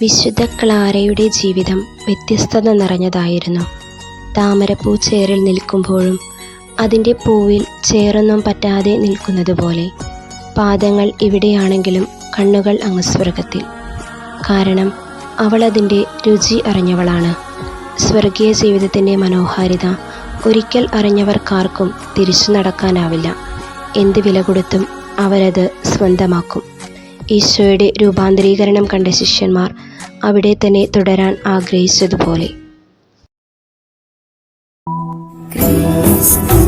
വിശുദ്ധ ക്ലാരയുടെ ജീവിതം വ്യത്യസ്തത നിറഞ്ഞതായിരുന്നു. താമരപ്പൂ ചേറിൽ നിൽക്കുമ്പോഴും അതിന്റെ പൂവിൽ ചേറൊന്നും പറ്റാതെ നിൽക്കുന്നത് പോലെ പാദങ്ങൾ ഇവിടെയാണെങ്കിലും കണ്ണുകൾ അങ്ങ് സ്വർഗത്തിൽ കാരണം അവൾ അതിന്റെ രുചി അറിഞ്ഞവളാണ്. സ്വർഗീയ ജീവിതത്തിന്റെ മനോഹാരിത ഒരിക്കൽ അറിഞ്ഞവർക്കാർക്കും തിരിച്ചു നടക്കാനാവില്ല. എന്ത് വില കൊടുത്തും അവരത് സ്വന്തമാക്കും. ഈശോയുടെ രൂപാന്തരീകരണം കണ്ട ശിഷ്യന്മാർ അവിടെ തന്നെ തുടരാൻ ആഗ്രഹിച്ചതുപോലെ. ക്രിസ്തുവാണിന്നവകാശം